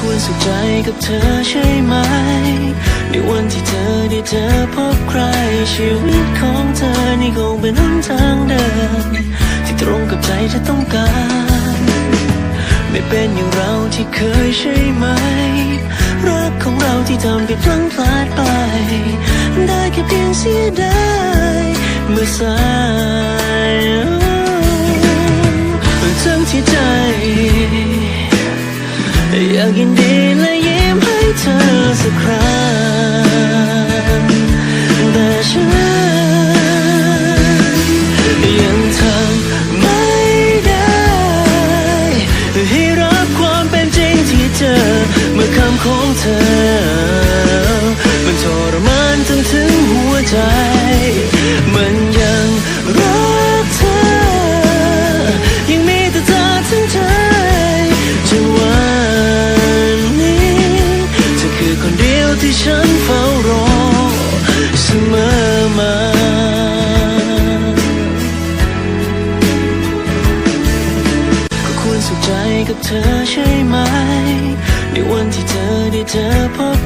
ควรสุขใจกับเธอใช่ไหม ในวันที่เธอได้เจอพบใคร ชีวิตของเธอนี่คงเป็นหนทางเดินที่ตรงกับใจเธอต้องการ ไม่เป็นอย่างเราที่เคยใช่ไหม รักของเราที่ทำผิดพลั้งพลาดไป ได้แค่เพียงเสียดายเมื่อสายทั้งที่ใจอ ยา ฉันเฝ้ารอเสมอมาก็ควรสุขใจกับเธอใช่ไหม ในวันที่เธอได้เจอพบ